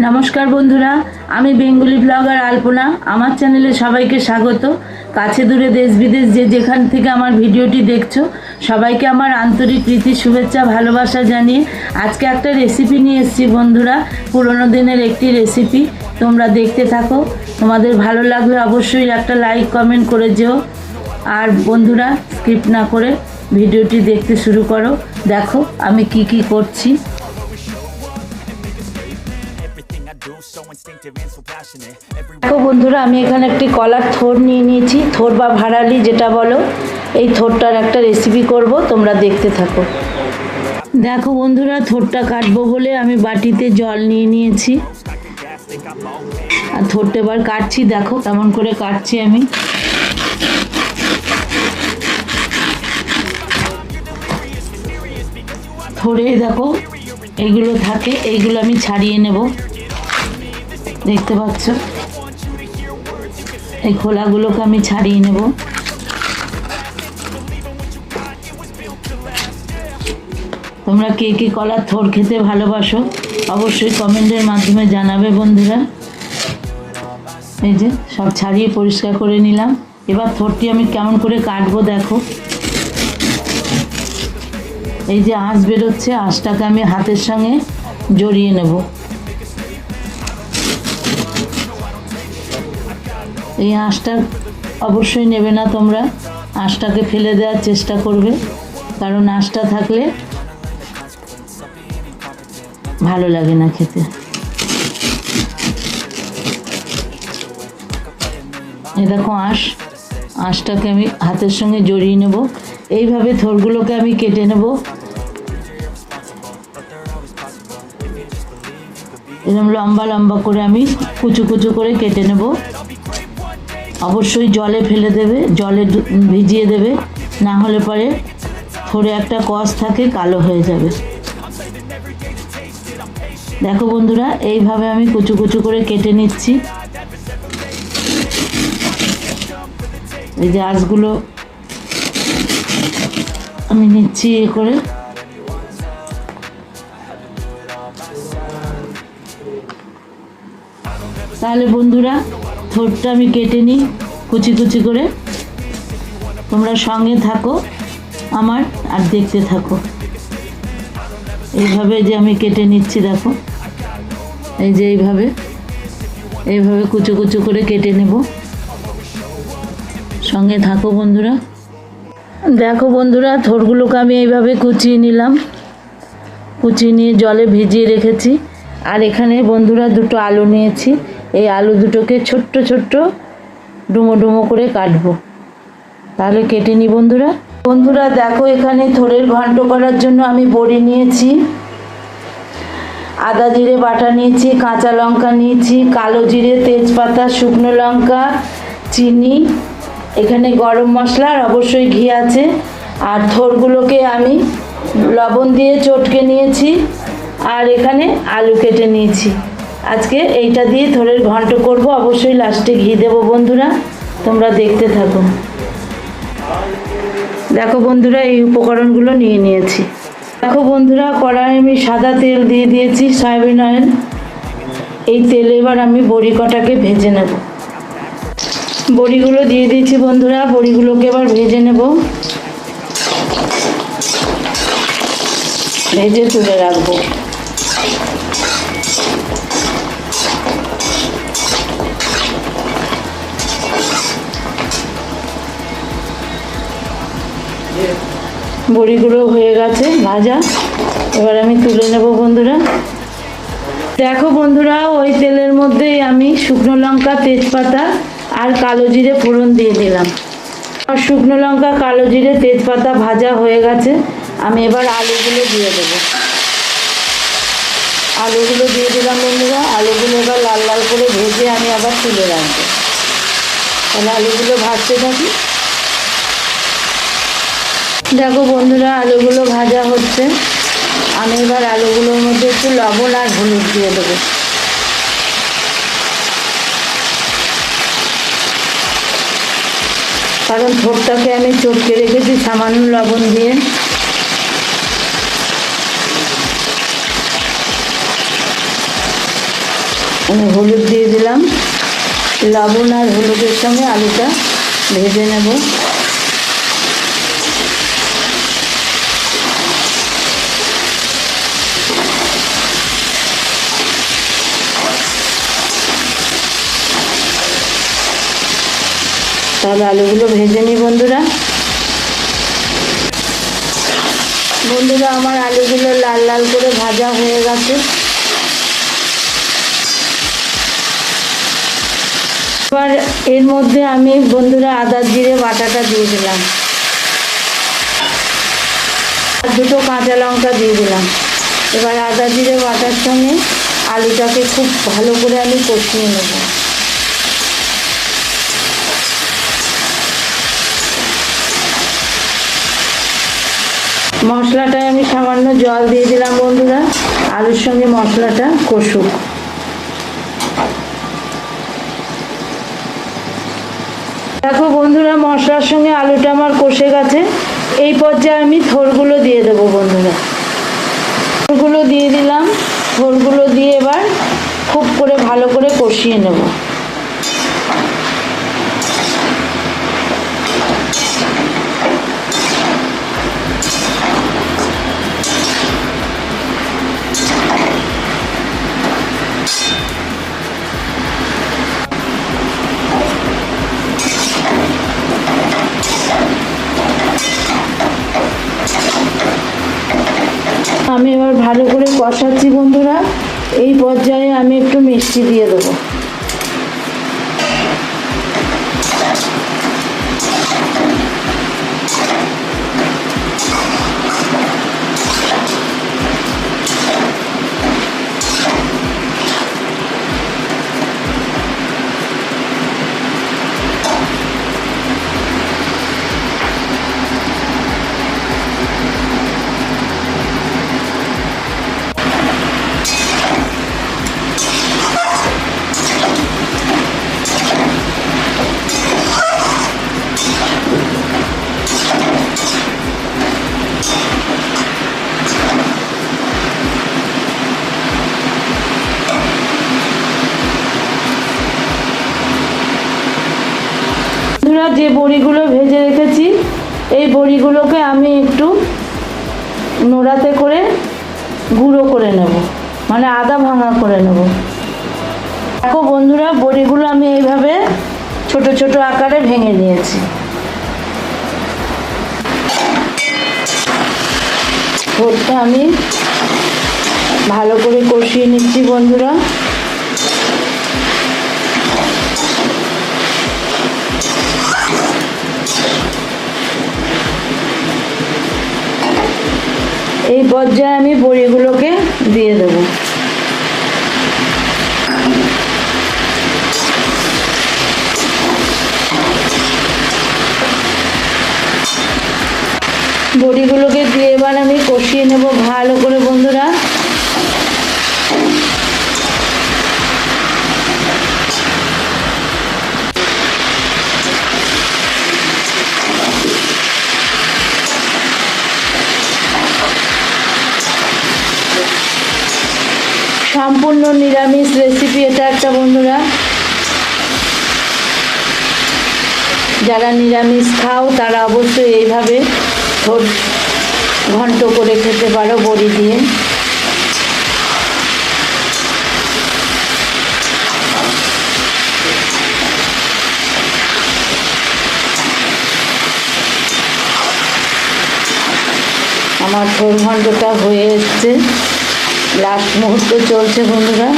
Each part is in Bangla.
নমস্কার বন্ধুরা, আমি বেঙ্গলি ব্লগার আলপনা। আমার চ্যানেলে সবাইকে স্বাগত। কাছে দূরে দেশ বিদেশ যে যেখান থেকে আমার ভিডিওটি দেখছ, সবাইকে আমার আন্তরিক প্রীতি, শুভেচ্ছা, ভালোবাসা জানিয়ে আজকে একটা রেসিপি নিয়ে এসেছি বন্ধুরা, পুরোনো দিনের একটি রেসিপি তোমরা দেখতে থাকো। তোমাদের ভালো লাগলে অবশ্যই একটা লাইক কমেন্ট করে যেও। আর বন্ধুরা স্কিপ না করে ভিডিওটি দেখতে শুরু করো। দেখো আমি কি কি করছি। দেখো বন্ধুরা, আমি এখানে একটি কলার থোর নিয়ে নিয়েছি, থোর বা ভাড়ালি যেটা বলো। এই থোরটার একটা রেসিপি করব, তোমরা দেখতে থাকো। দেখো বন্ধুরা, থোরটা কাটবো বলে আমি বাটিতে জল নিয়ে নিয়েছি। আর থোরটা এবার কাটছি, দেখো কেমন করে কাটছি আমি। থোরে দেখো এইগুলো থাকে এইগুলো আমি ছাড়িয়ে নেব। দেখতে পাচ্ছ? এই খোলাগুলোকে আমি ছাড়িয়ে নেব। তোমরা কে কে কলার থোর খেতে ভালোবাসো, অবশ্যই কমেন্টের মাধ্যমে জানাবে বন্ধুরা। এই যে, সব ছাড়িয়ে পরিষ্কার করে নিলাম। এবার থোরটি আমি কেমন করে কাটবো দেখো। এই যে আঁশ বেরোচ্ছে, আঁশটাকে আমি হাতের সঙ্গে জড়িয়ে নেব। এই আঁশটা অবশ্যই নেবে না তোমরা। আঁশটাকে ফেলে দেওয়ার চেষ্টা করবে। কারণ আঁশটা থাকলে ভালো লাগে না খেতে। এই দেখো আঁশ। আঁশটাকে আমি হাতের সঙ্গে জড়িয়ে নেব। এইভাবে থোরগুলোকে আমি কেটে নেব। এরকম লম্বা লম্বা করে আমি কুচু কুচু করে কেটে নেব। অবশ্যই জলে ফেলে দেবে, জলে ভিজিয়ে দেবে, না হলে পরে থোড়ে একটা কষ থাকে, কালো হয়ে যাবে। দেখো বন্ধুরা, এইভাবে আমি কুচু কুচু করে কেটে নিচ্ছি। এই যে আঁশগুলো আমি নিচ্ছি এ করে। তাহলে বন্ধুরা থোরটা আমি কেটে নিই, কুচি কুচি করে। তোমরা সঙ্গে থাকো, আমার আর দেখতে থাকো। এইভাবে যে আমি কেটে নিচ্ছি, দেখো। এই যে এইভাবে এইভাবে কুচু কুচু করে কেটে নেব। সঙ্গে থাকো বন্ধুরা। দেখো বন্ধুরা থোরগুলোকে আমি এইভাবে কুচিয়ে নিলাম। কুচিয়ে নিয়ে জলে ভিজিয়ে রেখেছি। আর এখানে বন্ধুরা দুটো আলু নিয়েছি। এই আলু দুটোকে ছোট্ট ছোট্ট ডুমো ডুমো করে কাটবো। তাহলে কেটে নি বন্ধুরা। বন্ধুরা, দেখো এখানে থোড়ের ঘন্ট করার জন্য আমি বড়ি নিয়েছি। আদা জিরে বাটা নিয়েছি, কাঁচা লঙ্কা নিয়েছি, কালো জিরে, তেজপাতা, শুকনো লঙ্কা, চিনি, এখানে গরম মশলা আর অবশ্যই ঘি আছে। আর থোরগুলোকে আমি লবণ দিয়ে চটকে নিয়েছি। আর এখানে আলু কেটে নিয়েছি। আজকে এইটা দিয়ে থোড়ের ঘন্ট করব। অবশ্যই লাস্টে ঘি দেবো বন্ধুরা। তোমরা দেখতে থাকো। দেখো বন্ধুরা, এই উপকরণগুলো নিয়ে নিয়েছি। দেখো বন্ধুরা কড়াই আমি সাদা তেল দিয়ে দিয়েছি, সয়াবিন অয়েল। এই তেলে এবার আমি বড়ি কটাকে ভেজে নেব। বড়িগুলো দিয়ে দিয়েছি বন্ধুরা, বড়িগুলোকে এবার ভেজে নেব। ভেজে তুলে রাখব। বড়িগুলো হয়ে গেছে, ভাজা। এবার আমি তুলে নেব বন্ধুরা। দেখো বন্ধুরা, ওই তেলের মধ্যেই আমি শুকনো লঙ্কা, তেজপাতা আর কালো জিরে ফোড়ন দিয়ে দিলাম। আর শুকনো লঙ্কা, কালো জিরে, তেজপাতা ভাজা হয়ে গেছে। আমি এবার আলুগুলো দিয়ে দেবো। আলুগুলো দিয়ে দিলাম বন্ধুরা। আলুগুলো এবার লাল লাল করে ভেজে আমি আবার তুলে রাখব। তাহলে আলুগুলো ভাজতে থাকি। দেখো বন্ধুরা, আলুগুলো ভাজা হচ্ছে। আমি এবার আলুগুলোর মধ্যে একটু লবণ আর হলুদ দিয়ে দেবো। কারণ থোরটাকে আমি চটকে রেখেছি সামান্য লবণ দিয়ে। আমি হলুদ দিয়ে দিলাম। লবণ আর হলুদের সঙ্গে আলুটা ভেজে নেব। তাহলে আলুগুলো ভেজে নিই বন্ধুরা। বন্ধুরা, আমার আলুগুলো লাল লাল করে ভাজা হয়ে গেছে। এবার এর মধ্যে আমি বন্ধুরা আদা জিরে, বাটাটা দিয়ে দিলাম। আর দুটো কাঁচা লঙ্কা দিয়ে দিলাম। এবার আদা জিরে, বাটার সঙ্গে আলুটাকে খুব ভালো করে আমি কষিয়ে নেব। মশলাটায় আমি সামান্য জল দিয়ে দিলাম বন্ধুরা। আলুর সঙ্গে মশলাটা কষুক। দেখো বন্ধুরা, মশলার সঙ্গে আলুটা আমার কষে গেছে। এই পর্যায়ে আমি থোরগুলো দিয়ে দেবো বন্ধুরা। থোরগুলো দিয়ে দিলাম। থোরগুলো দিয়ে এবার খুব করে ভালো করে কষিয়ে নেব। আমি এবার ভালো করে কষাচ্ছি বন্ধুরা। এই পর্যায়ে আমি একটু মিষ্টি দিয়ে দেবো। যে বড়িগুলো ভেজে রেখেছি, এই বড়িগুলোকে আমি একটু নোড়াতে করে গুঁড়ো করে নেব মানে আদা ভাঙা করে নেব। দেখো বন্ধুরা, বড়িগুলো আমি এইভাবে ছোট ছোট আকারে ভেঙে নিয়েছি। ভোরটা আমি ভালো করে কষিয়ে নিচ্ছি বন্ধুরা। পর্যায়ে আমি বড়িগুলোকে দিয়ে দেব। বড়িগুলোকে দিয়ে এবার আমি কষিয়ে নেব ভালো করে বন্ধুরা। সম্পূর্ণ নিরামিষ রেসিপি এটা একটা, বন্ধুরা। যারা নিরামিষ খাও, তারা অবশ্যই এইভাবে ঘন্ট করে খেতে পারো বড়ি দিয়ে। আমার ঠোঁট ঘন্টটা হয়ে এসছে। লাস্ট মুহূর্ত চলছে, বন্ধুরা।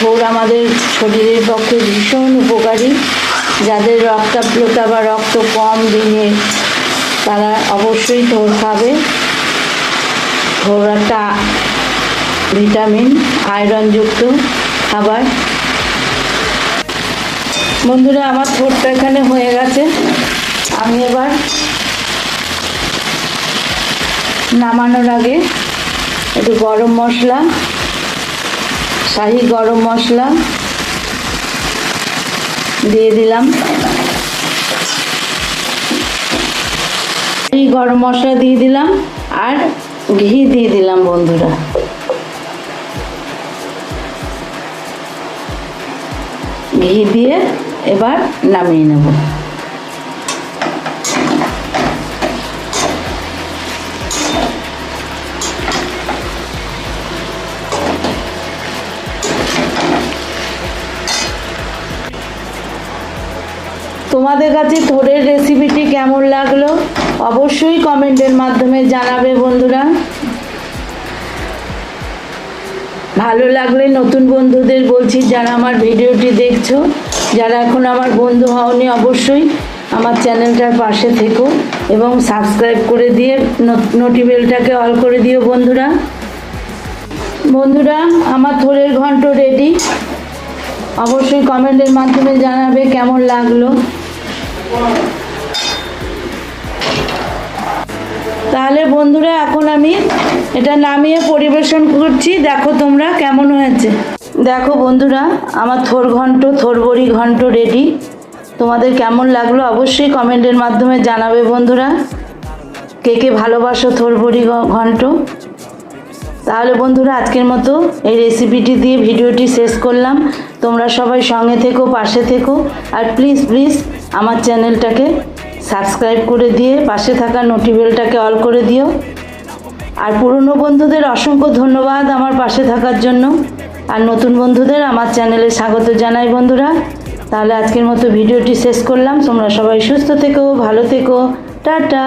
থোর আমাদের শরীরের পক্ষে ভীষণ উপকারী। যাদের রক্তাপ্লতা বা রক্ত কম দিনে তারা অবশ্যই থোর খাবে। থোর একটা ভিটামিন, আয়রনযুক্ত খাবার। বন্ধুরা, আমার থোরটা এখানে হয়ে গেছে। আমি এবার নামানোর আগে একটু গরম মশলা, শাহি গরম মশলা দিয়ে দিলাম। এই গরম মশলা দিয়ে দিলাম আর ঘি দিয়ে দিলাম বন্ধুরা। ঘি দিয়ে এবার নামিয়ে নেব। তোমাদের কাছে থোড়ের রেসিপিটি কেমন লাগল? অবশ্যই কমেন্টের মাধ্যমে জানাবে বন্ধুরা। ভালো লাগলে নতুন বন্ধুদের বলছি যারা আমার ভিডিওটি দেখছ, যারা এখন আমার বন্ধু হওনি অবশ্যই আমার চ্যানেলটার পাশে থেকো এবং সাবস্ক্রাইব করে দিয়ে নোটিবেলটাকে অল করে দিও বন্ধুরা। বন্ধুরা, আমার থোড়ের ঘন্ট রেডি অবশ্যই কমেন্টের মাধ্যমে জানাবে কেমন লাগল। তাহলে বন্ধুরা, এখন আমি এটা নামিয়ে পরিবেশন করছি। দেখো তোমরা কেমন হয়েছে। দেখো বন্ধুরা, আমার থোর ঘন্ট, থোর বড়ি ঘন্ট রেডি তোমাদের কেমন লাগল অবশ্যই কমেন্টের মাধ্যমে জানাবে বন্ধুরা। কে কে ভালোবাসো থোর বড়ি ঘন্ট? তাহলে বন্ধুরা, আজকের মতো এই রেসিপিটি দিয়ে ভিডিওটি শেষ করলাম। তোমরা সবাই সঙ্গে থেকো, পাশে থেকো। আর প্লিজ প্লিজ আমার চ্যানেলটাকে সাবস্ক্রাইব করে দিয়ে পাশে থাকা নোটিবেলটাকে অল করে দিও। আর পুরনো বন্ধুদের অসংখ্য ধন্যবাদ আমার পাশে থাকার জন্য। আর নতুন বন্ধুদের আমার চ্যানেলে স্বাগত জানাই বন্ধুরা। তাহলে আজকের মতো ভিডিওটি শেষ করলাম। তোমরা সবাই সুস্থ থেকো, ভালো থেকো। টাটা!